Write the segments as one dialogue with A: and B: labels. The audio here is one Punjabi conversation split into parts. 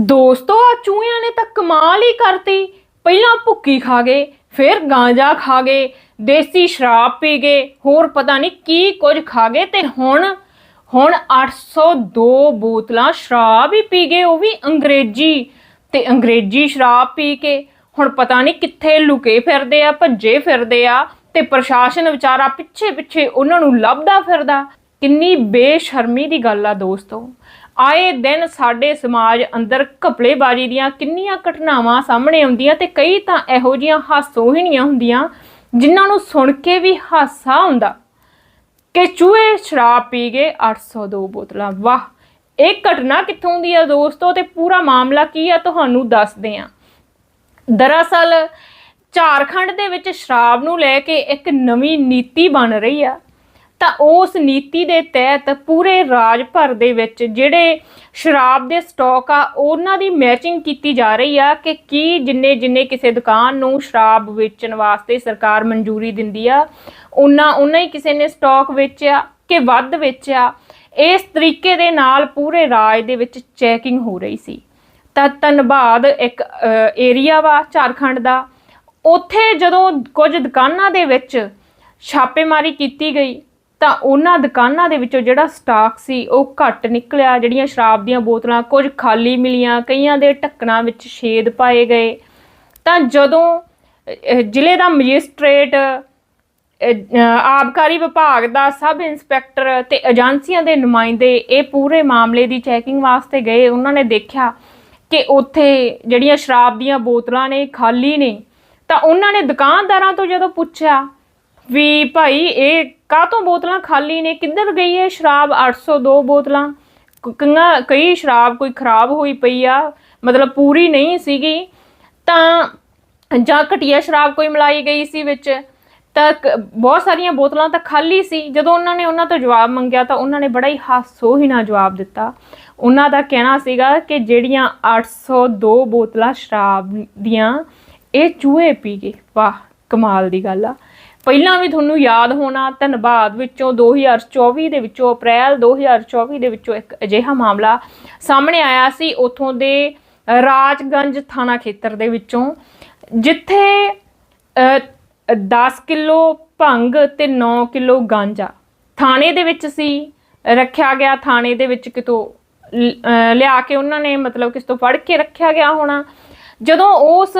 A: ਦੋਸਤੋ ਆ ਚੂਹਿਆਂ ਨੇ ਤਾਂ ਕਮਾਲ ਹੀ ਕਰਤੀ। ਪਹਿਲਾਂ ਭੁੱਕੀ ਖਾ ਗਏ, ਫਿਰ ਗਾਂਜਾ ਖਾ ਗਏ, ਦੇਸੀ ਸ਼ਰਾਬ ਪੀ ਗਏ, ਹੋਰ ਪਤਾ ਨਹੀਂ ਕੀ ਕੁਝ ਖਾ ਗਏ ਤੇ ਹੁਣ ਹੁਣ 802 ਬੋਤਲਾਂ ਸ਼ਰਾਬ ਹੀ ਪੀ ਗਏ, ਉਹ ਵੀ ਅੰਗਰੇਜ਼ੀ। ਤੇ ਅੰਗਰੇਜ਼ੀ ਸ਼ਰਾਬ ਪੀ ਕੇ ਹੁਣ ਪਤਾ ਨਹੀਂ ਕਿੱਥੇ ਲੁਕੇ ਫਿਰਦੇ ਆ, ਭੱਜੇ ਫਿਰਦੇ ਆ ਤੇ ਪ੍ਰਸ਼ਾਸਨ ਵਿਚਾਰਾ ਪਿੱਛੇ ਪਿੱਛੇ ਉਹਨਾਂ ਨੂੰ ਲੱਭਦਾ ਫਿਰਦਾ। ਕਿੰਨੀ ਬੇਸ਼ਰਮੀ ਦੀ ਗੱਲ ਆ ਦੋਸਤੋ। ਆਏ ਦਿਨ ਸਾਡੇ ਸਮਾਜ ਅੰਦਰ ਘਪਲੇਬਾਜ਼ੀ ਦੀਆਂ ਕਿੰਨੀਆਂ ਘਟਨਾਵਾਂ ਸਾਹਮਣੇ ਆਉਂਦੀਆਂ ਤੇ ਕਈ ਤਾਂ ਇਹੋ ਜੀਆਂ ਹਾਸੋਹੀਣੀਆਂ ਹੁੰਦੀਆਂ, ਜਿਨ੍ਹਾਂ ਨੂੰ ਸੁਣ ਕੇ ਵੀ ਹਾਸਾ ਆਉਂਦਾ। ਕਿ ਚੂਹੇ ਸ਼ਰਾਬ ਪੀ ਗਏ 802 ਬੋਤਲਾਂ, ਵਾਹ, ਇਹ ਘਟਨਾ ਕਿੱਥੋਂ ਦੀ ਆ ਦੋਸਤੋ? ਤੇ ਪੂਰਾ ਮਾਮਲਾ ਕੀ ਆ ਤੁਹਾਨੂੰ ਦੱਸਦੇ ਆ। ਦਰਅਸਲ, ਝਾਰਖੰਡ ਦੇ ਵਿੱਚ ਸ਼ਰਾਬ ਨੂੰ ਲੈ ਕੇ ਇੱਕ ਨਵੀਂ ਨੀਤੀ ਬਣ ਰਹੀ ਆ। ਤਾਂ ਉਸ ਨੀਤੀ ਦੇ ਤਹਿਤ ਪੂਰੇ ਰਾਜ ਭਰ ਦੇ ਵਿੱਚ ਜਿਹੜੇ ਸ਼ਰਾਬ ਦੇ ਸਟਾਕ ਆ, ਉਹਨਾਂ ਦੀ ਮੈਚਿੰਗ ਕੀਤੀ ਜਾ ਰਹੀ ਆ ਕਿ ਕੀ ਜਿੰਨੇ ਜਿੰਨੇ ਕਿਸੇ ਦੁਕਾਨ ਨੂੰ ਸ਼ਰਾਬ ਵੇਚਣ ਵਾਸਤੇ ਸਰਕਾਰ ਮਨਜ਼ੂਰੀ ਦਿੰਦੀ ਆ, ਉਹਨਾਂ ਉਹਨਾਂ ਹੀ ਕਿਸੇ ਨੇ ਸਟਾਕ ਵੇਚਿਆ ਕਿ ਵੱਧ ਵੇਚਿਆ। ਇਸ ਤਰੀਕੇ ਦੇ ਨਾਲ ਪੂਰੇ ਰਾਜ ਦੇ ਵਿੱਚ ਚੈਕਿੰਗ ਹੋ ਰਹੀ ਸੀ। ਤਾਂ ਧੰਨਵਾਦ ਇੱਕ ਏਰੀਆ ਵਾ ਝਾਰਖੰਡ ਦਾ। ਉੱਥੇ ਜਦੋਂ ਕੁਝ ਦੁਕਾਨਾਂ ਦੇ ਵਿੱਚ ਛਾਪੇਮਾਰੀ ਕੀਤੀ ਗਈ ਤਾਂ ਉਹਨਾਂ ਦੁਕਾਨਾਂ ਦੇ ਵਿੱਚੋਂ ਜਿਹੜਾ ਸਟਾਕ ਸੀ, ਉਹ ਘੱਟ ਨਿਕਲਿਆ। ਜਿਹੜੀਆਂ ਸ਼ਰਾਬ ਦੀਆਂ ਬੋਤਲਾਂ ਕੁਝ ਖਾਲੀ ਮਿਲੀਆਂ, ਕਈਆਂ ਦੇ ਢੱਕਣਾਂ ਵਿੱਚ ਛੇਦ ਪਾਏ ਗਏ। ਤਾਂ ਜਦੋਂ ਜ਼ਿਲ੍ਹੇ ਦਾ ਮੈਜਿਸਟ੍ਰੇਟ ਆਬਕਾਰੀ ਵਿਭਾਗ ਦਾ ਸਬ ਇੰਸਪੈਕਟਰ ਤੇ ਏਜੰਸੀਆਂ ਦੇ ਨੁਮਾਇੰਦੇ ਇਹ ਪੂਰੇ ਮਾਮਲੇ ਦੀ ਚੈਕਿੰਗ ਵਾਸਤੇ ਗਏ, ਉਹਨਾਂ ਨੇ ਦੇਖਿਆ ਕਿ ਉੱਥੇ ਜਿਹੜੀਆਂ ਸ਼ਰਾਬ ਦੀਆਂ ਬੋਤਲਾਂ ਨੇ ਖਾਲੀ ਨੇ। ਤਾਂ ਉਹਨਾਂ ਨੇ ਦੁਕਾਨਦਾਰਾਂ ਤੋਂ ਜਦੋਂ ਪੁੱਛਿਆ ਵੀ ਭਾਈ, ਇਹ ਕਾਹਤੋਂ ਬੋਤਲਾਂ ਖਾਲੀ ਨੇ? ਕਿੱਧਰ ਗਈ ਹੈ ਸ਼ਰਾਬ? 802 ਬੋਤਲਾਂ। ਕਈਆਂ- ਕਈ ਸ਼ਰਾਬ ਕੋਈ ਖਰਾਬ ਹੋਈ ਪਈ ਆ। ਮਤਲਬ ਪੂਰੀ ਨਹੀਂ ਸੀਗੀ। ਤਾਂ ਜਾਂ ਘਟੀਆ ਸ਼ਰਾਬ ਕੋਈ ਮਿਲਾਈ ਗਈ ਸੀ ਵਿੱਚ। ਤਾਂ ਕ- ਬਹੁਤ ਸਾਰੀਆਂ ਬੋਤਲਾਂ ਤਾਂ ਖਾਲੀ ਸੀ। ਜਦੋਂ ਉਹਨਾਂ ਨੇ ਉਹਨਾਂ ਤੋਂ ਜਵਾਬ ਮੰਗਿਆ ਤਾਂ ਉਹਨਾਂ ਨੇ ਬੜਾ ਹੀ ਹਾਸੋਹੀਣਾ ਜਵਾਬ ਦਿੱਤਾ। ਉਹਨਾਂ ਦਾ ਕਹਿਣਾ ਸੀਗਾ ਕਿ ਜਿਹੜੀਆਂ 802 ਬੋਤਲਾਂ ਸ਼ਰਾਬ ਦੀਆਂ, ਇਹ ਚੂਹੇ ਪੀ ਗਏ। ਵਾਹ, ਕਮਾਲ ਦੀ ਗੱਲ ਆ। ਪਹਿਲਾਂ ਵੀ ਤੁਹਾਨੂੰ ਯਾਦ ਹੋਣਾ ਧੰਨਵਾਦ ਵਿੱਚੋਂ 2024 ਦੇ ਵਿੱਚੋਂ ਅਪ੍ਰੈਲ 2024 ਦੇ ਵਿੱਚੋਂ ਇੱਕ ਅਜਿਹਾ ਮਾਮਲਾ ਸਾਹਮਣੇ ਆਇਆ ਸੀ ਉਥੋਂ ਦੇ ਰਾਜਗੰਜ ਥਾਣਾ ਖੇਤਰ ਦੇ ਵਿੱਚੋਂ ਜਿੱਥੇ ਅ, 10 ਕਿਲੋ ਭੰਗ ਤੇ 9 ਕਿਲੋ ਗਾਂਜਾ ਥਾਣੇ ਦੇ ਵਿੱਚ ਸੀ ਰੱਖਿਆ ਗਿਆ ਥਾਣੇ ਦੇ ਵਿੱਚ ਕਿਤੋਂ ਲ- ਲਿਆ ਕੇ ਉਹਨਾਂ ਨੇ ਮਤਲਬ ਕਿਸ ਤੋਂ ਫੜ ਕੇ ਰੱਖਿਆ ਗਿਆ ਹੋਣਾ। ਜਦੋਂ ਉਸ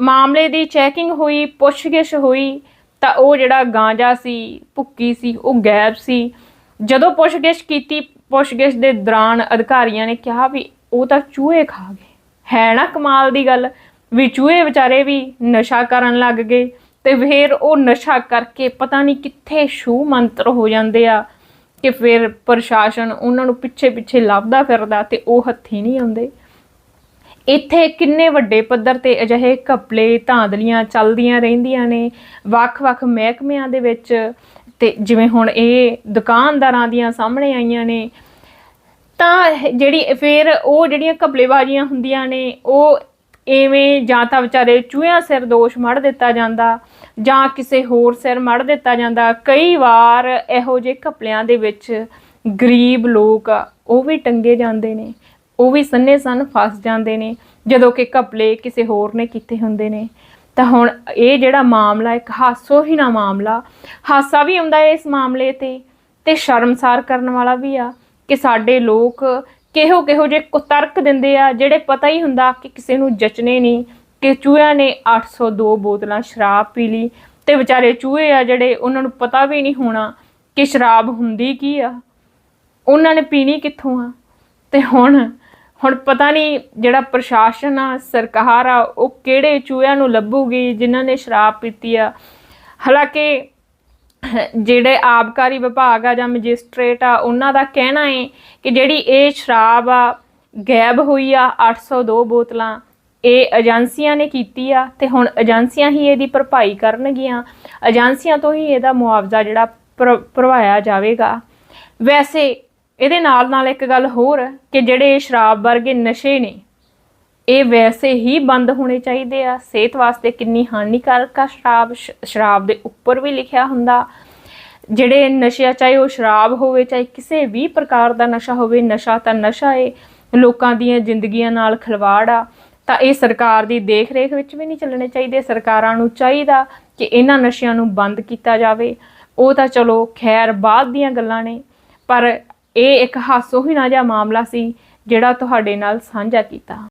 A: ਮਾਮਲੇ ਦੀ ਚੈਕਿੰਗ ਹੋਈ ਪੁੱਛਗਿੱਛ ਹੋਈ ਤਾਂ ਉਹ ਜਿਹੜਾ ਗਾਂਜਾ ਸੀ, ਭੁੱਕੀ ਸੀ, ਉਹ ਗਾਇਬ ਸੀ। ਜਦੋਂ ਪੁੱਛਗਿੱਛ ਕੀਤੀ, ਪੁੱਛਗਿੱਛ ਦੇ ਦੌਰਾਨ ਅਧਿਕਾਰੀਆਂ ਨੇ ਕਿਹਾ ਵੀ ਉਹ ਤਾਂ ਚੂਹੇ ਖਾ ਗਏ। ਹੈ ਨਾ ਕਮਾਲ ਦੀ ਗੱਲ। ਵੀ ਚੂਹੇ ਵਿਚਾਰੇ ਵੀ ਨਸ਼ਾ ਕਰਨ ਲੱਗ ਗਏ ਤੇ ਫਿਰ ਉਹ ਨਸ਼ਾ ਕਰਕੇ ਪਤਾ ਨਹੀਂ ਕਿੱਥੇ ਛੂ ਮੰਤਰ ਹੋ ਜਾਂਦੇ ਆ ਕਿ ਫਿਰ ਪ੍ਰਸ਼ਾਸਨ ਉਹਨਾਂ ਨੂੰ ਪਿੱਛੇ ਪਿੱਛੇ ਲੱਭਦਾ ਫਿਰਦਾ ਤੇ ਉਹ ਹੱਥੀ ਨਹੀਂ ਆਉਂਦੇ। ਇੱਥੇ ਕਿੰਨੇ ਵੱਡੇ ਪੱਧਰ ਤੇ ਅਜਿਹੇ ਘਪਲੇ, ਧਾਂਦਲੀਆਂ ਚੱਲਦੀਆਂ ਰਹਿੰਦੀਆਂ ਨੇ, ਵੱਖ-ਵੱਖ ਮਹਿਕਮਿਆਂ ਦੇ ਵਿੱਚ ਤੇ ਜਿਵੇਂ ਹੁਣ ਇਹ ਦੁਕਾਨਦਾਰਾਂ ਦੀਆਂ ਸਾਹਮਣੇ ਆਈਆਂ ਨੇ, ਤਾਂ ਜਿਹੜੀ ਫਿਰ ਉਹ ਜਿਹੜੀਆਂ ਘਪਲੇਬਾਜ਼ੀਆਂ ਹੁੰਦੀਆਂ ਨੇ, ਉਹ ਐਵੇਂ ਜਾਂ ਤਾਂ ਵਿਚਾਰੇ ਚੂਹਿਆਂ ਸਿਰ ਦੋਸ਼ ਮੜ ਦਿੱਤਾ ਜਾਂਦਾ ਜਾਂ ਕਿਸੇ ਹੋਰ ਸਿਰ ਮੜ ਦਿੱਤਾ ਜਾਂਦਾ। ਕਈ ਵਾਰ ਇਹੋ ਜਿਹੇ ਘਪਲਿਆਂ ਦੇ ਵਿੱਚ ਗਰੀਬ ਲੋਕ ਆ, ਉਹ ਵੀ ਟੰਗੇ ਜਾਂਦੇ ਨੇ। ਉਹ ਵੀ ਸੰਨੇ ਸਨ ਫਸ ਜਾਂਦੇ ਨੇ, ਜਦੋਂ ਕਿ ਘਪਲੇ ਕਿਸੇ ਹੋਰ ਨੇ ਕੀਤੇ ਹੁੰਦੇ ਨੇ। ਤਾਂ ਹੁਣ ਇਹ ਜਿਹੜਾ ਮਾਮਲਾ ਇੱਕ ਹਾਸੋਹੀਣਾ ਮਾਮਲਾ, ਹਾਸਾ ਵੀ ਆਉਂਦਾ ਹੈ ਇਸ ਮਾਮਲੇ ਤੇ ਤੇ ਸ਼ਰਮਸਾਰ ਕਰਨ ਵਾਲਾ ਵੀ ਆ ਕਿ ਸਾਡੇ ਲੋਕ ਕਿਹੋ ਕਿਹੋ ਜੇ ਕੁਤਰਕ ਦਿੰਦੇ ਆ, ਜਿਹੜੇ ਪਤਾ ਹੀ ਹੁੰਦਾ ਕਿ ਕਿਸੇ ਨੂੰ ਜਚਨੇ ਨਹੀਂ, ਕਿ ਚੂਹਿਆਂ ਨੇ 802 ਬੋਤਲਾਂ ਸ਼ਰਾਬ ਪੀ ਲਈ, ਤੇ ਵਿਚਾਰੇ ਚੂਹੇ ਆ ਜਿਹੜੇ ਉਹਨਾਂ ਨੂੰ ਪਤਾ ਵੀ ਨਹੀਂ ਹੋਣਾ ਕਿ ਸ਼ਰਾਬ ਹੁੰਦੀ ਕੀ ਆ, ਉਹਨਾਂ ਨੇ ਪੀਣੀ ਕਿੱਥੋਂ ਆ? ਤੇ ਹੁਣ ਹੁਣ ਪਤਾ ਨਹੀਂ ਜਿਹੜਾ ਪ੍ਰਸ਼ਾਸਨ ਆ, ਸਰਕਾਰ ਆ, ਉਹ ਕਿਹੜੇ ਚੂਹਿਆਂ ਨੂੰ ਲੱਭੂਗੀ, ਜਿਨ੍ਹਾਂ ਨੇ ਸ਼ਰਾਬ ਪੀਤੀ ਆ। ਹਾਲਾਂਕਿ ਜਿਹੜੇ ਆਬਕਾਰੀ ਵਿਭਾਗ ਆ ਜਾਂ ਮੈਜਿਸਟ੍ਰੇਟ ਆ, ਉਹਨਾਂ ਦਾ ਕਹਿਣਾ ਹੈ ਕਿ ਜਿਹੜੀ ਇਹ ਸ਼ਰਾਬ ਆ, ਗਾਇਬ ਹੋਈ ਆ 802 ਬੋਤਲਾਂ। ਇਹ ਏਜੰਸੀਆਂ ਨੇ ਕੀਤੀ ਆ ਤੇ ਹੁਣ ਏਜੰਸੀਆਂ ਹੀ ਇਹਦੀ ਭਰਪਾਈ ਕਰਨਗੀਆਂ। ਏਜੰਸੀਆਂ ਤੋਂ ਹੀ ਇਹਦਾ ਮੁਆਵਜ਼ਾ ਜਿਹੜਾ ਭਰ- ਭਰਵਾਇਆ ਜਾਵੇਗਾ। ਵੈਸੇ ਇਹਦੇ ਨਾਲ ਨਾਲ ਇੱਕ ਗੱਲ ਹੋਰ ਕਿ ਜਿਹੜੇ ਸ਼ਰਾਬ ਵਰਗੇ ਨਸ਼ੇ ਨੇ, ਇਹ ਵੈਸੇ ਹੀ ਬੰਦ ਹੋਣੇ ਚਾਹੀਦੇ ਆ। ਸਿਹਤ ਵਾਸਤੇ ਕਿੰਨੀ ਹਾਨੀਕਾਰਕ ਆ ਸ਼ਰਾਬ। ਸ਼ਰਾਬ ਦੇ ਉੱਪਰ ਵੀ ਲਿਖਿਆ ਹੁੰਦਾ। ਜਿਹੜੇ ਨਸ਼ੇ ਆ ਚਾਹੇ ਉਹ ਸ਼ਰਾਬ ਹੋਵੇ, ਚਾਹੇ ਕਿਸੇ ਵੀ ਪ੍ਰਕਾਰ ਦਾ ਨਸ਼ਾ ਹੋਵੇ, ਨਸ਼ਾ ਤਾਂ ਨਸ਼ਾ ਏ। ਲੋਕਾਂ ਦੀਆਂ ਜ਼ਿੰਦਗੀਆਂ ਨਾਲ ਖਿਲਵਾੜ ਆ। ਤਾਂ ਇਹ ਸਰਕਾਰ ਦੀ ਦੇਖ-ਰੇਖ ਵਿੱਚ ਵੀ ਨਹੀਂ ਚੱਲਣੇ ਚਾਹੀਦੇ। ਸਰਕਾਰਾਂ ਨੂੰ ਚਾਹੀਦਾ ਕਿ ਇਹਨਾਂ ਨਸ਼ਿਆਂ ਨੂੰ ਬੰਦ ਕੀਤਾ ਜਾਵੇ। ਉਹ ਤਾਂ ਚਲੋ ਖੈਰ ਬਾਅਦ ਦੀਆਂ ਗੱਲਾਂ ਨੇ। ਪਰ ਇਹ ਇੱਕ ਹਾਸੋਹੀਣਾ ਜਿਹਾ ਮਾਮਲਾ ਸੀ ਜਿਹੜਾ ਤੁਹਾਡੇ ਨਾਲ ਸਾਂਝਾ ਕੀਤਾ।